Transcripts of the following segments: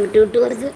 വിട്ടു വിട്ട് കുറച്ച്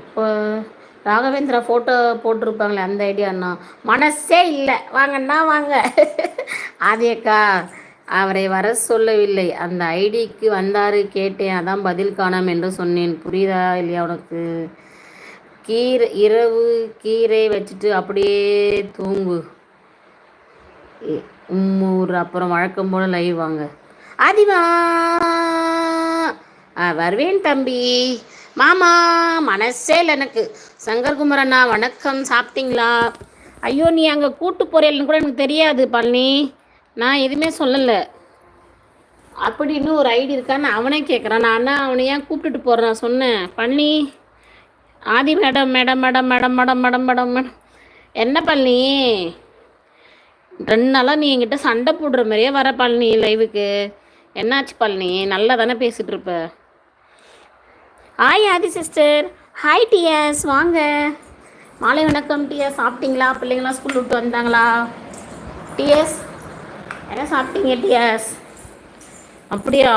இப்போ ராகவேந்திரா ஃபோட்டோ போட்டிருப்பாங்களே அந்த ஐடியாண்ணா மனசே இல்லை. வாங்கண்ணா வாங்க. ஆதியக்கா அவரை வர சொல்லவில்லை. அந்த ஐடிக்கு வந்தாரு கேட்டேன். அதான் பதில் காணாம் என்று சொன்னேன். புரியுதா இல்லையா உனக்கு? கீரை இரவு கீரை வச்சுட்டு அப்படியே தூங்கு. உம்மூர் அப்புறம் வழக்கம் போல் லைவ் வாங்க. ஆதிவா வருவேன் தம்பி. மாமா மனசே இல்லை எனக்கு. சங்கர்குமர் அண்ணா வணக்கம். சாப்பிட்டீங்களா? ஐயோ நீ அங்கே கூட்டு போறேன்னு கூட எனக்கு தெரியாது பழனி. நான் எதுவுமே சொல்லலை. அப்படின்னு ஒரு ஐடி இருக்கான்னு அவனே கேட்குறான் நான் அண்ணா அவனை ஏன் கூப்பிட்டுட்டு போகிறேன் சொன்னேன். Palani Aadhi madam madam madam madam madam madam madam madam. என்ன பழனி? ரெண்டு நாளாக நீ என்கிட்ட சண்டை போடுற மாதிரியே வர பழனி லைவுக்கு என்னாச்சு பழனி? நல்லா தானே பேசிகிட்டு இருப்ப? Hi Aadhi sister hi DS வாங்க. மாலை வணக்கம் டிஎஸ் சாப்பிட்டீங்களா? பிள்ளைங்களாம் ஸ்கூல் விட்டு வந்தாங்களா? டிஎஸ் என்ன சாப்பிட்டீங்க டிஎஸ் அப்படியா?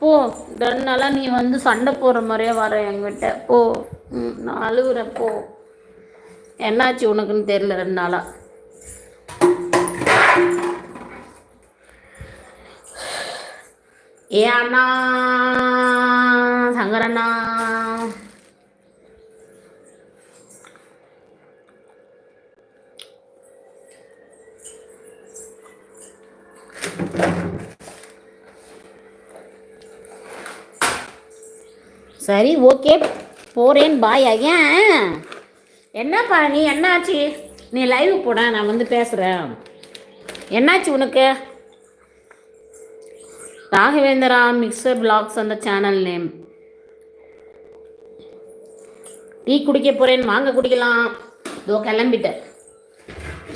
போ ரெண்டு நாளாக நீ வந்து சண்டை போடுற மாதிரியே வர என்கிட்ட. போ. ம் நான் அழுகுறேன் போ. என்னாச்சு உனக்குன்னு தெரியல ரெண்டு நாளாக ஏ சரி ஓகே போகிறேன் பாய் ஏன் என்னப்பா நீ என்னாச்சு? நீ லைவ் போட நான் வந்து பேசுகிறேன் என்னாச்சு உனக்கு? ராகவேந்திரா மிக்சர் பிளாக்ஸ் அந்த சேனல் நேம் டீ குடிக்க போகிறேன் வாங்க குடிக்கலாம். இதோ கிளம்பிட்டேன்.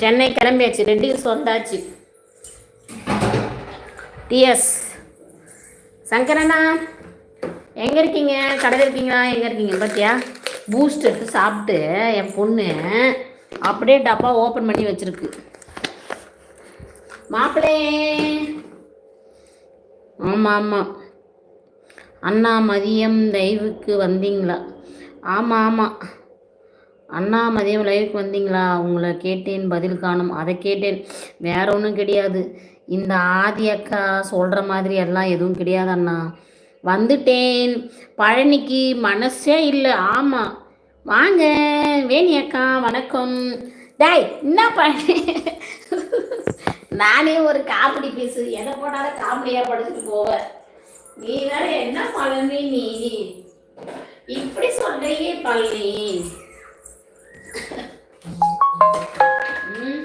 சென்னை கிளம்பியாச்சு ரெண்டு ஹில்ஸ் வந்தாச்சு டிஎஸ் சங்கரண்ணா எங்கே இருக்கீங்க? கடையில் இருக்கீங்களா? எங்கே இருக்கீங்க? பார்த்தியா பூஸ்ட் எடுத்து சாப்பிட்டு என் பொண்ணு அப்படியே டப்பா ஓப்பன் பண்ணி வச்சிருக்கு. மாப்பிளே. ஆமாம் ஆமாம் அண்ணா மதியம் லைவுக்கு வந்தீங்களா? ஆமாம் ஆமாம் அண்ணா மதியம் லைவுக்கு வந்தீங்களா? உங்களை கேட்டேன் பதில் காணும். அதை கேட்டேன். வேற ஒன்றும் கிடையாது. இந்த ஆதி அக்கா சொல்கிற மாதிரி எல்லாம் எதுவும் கிடையாது அண்ணா. வந்துட்டேன். பழனிக்கு மனசே இல்லை. ஆமாம் வாங்க. வேணி அக்கா வணக்கம். டேய் என்ன பழனி? நானே ஒரு காமெடி பீஸு எதை போனாலும் காமெடியாக படிச்சுட்டு போவேன். நீ வேற என்ன பழனி நீ? இப்படி சொல்லையே பழனி ம்.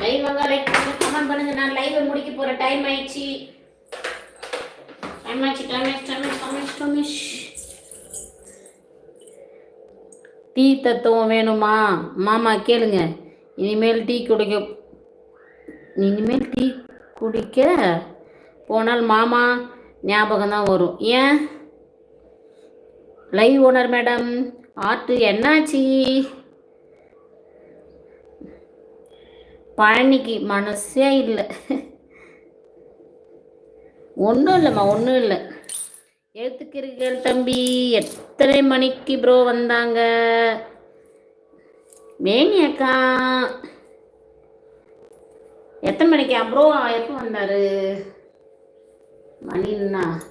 லைவ் லைக் பண்ணுங்க கமெண்ட் பண்ணுங்க. நான் லைவ் முடிக்க போற டைம் ஆயிடுச்சு. டைம் ஆயிடுச்சு டைம் ஆயிடுச்சு டைம் ஆயிடுச்சு டைம் ஆயிடுச்சு டைம் ஆயிடுச்சு டீ தத்துவம் வேணுமா? மாமா கேளுங்க. இனிமேல் டீ குடிக்க இனிமேல் டீ குடிக்க போனால் மாமா ஞாபகம் தான் வரும். ஏன்? லைவ் ஓனர் மேடம் ஆர்ட்டு என்னாச்சு? பழனிக்கு மனசே இல்லை. ஒன்றும் இல்லைம்மா ஒன்றும் இல்லை. எழுத்துக்கிறீர்கள் தம்பி எத்தனை மணிக்கு ப்ரோ வந்தாங்க? வேணியக்கா எத்தனை மணிக்கு? ப்ரோ எப்போ வந்தார்? மணின்னா?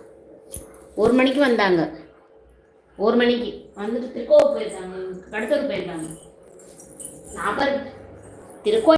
ஒரு மணிக்கு வந்தாங்க. ஒரு மணிக்கு. வந்துட்டு திருக்கோவில் போயிருக்காங்க. கடத்தூர் போயிருக்காங்க. நான் திருக்கோ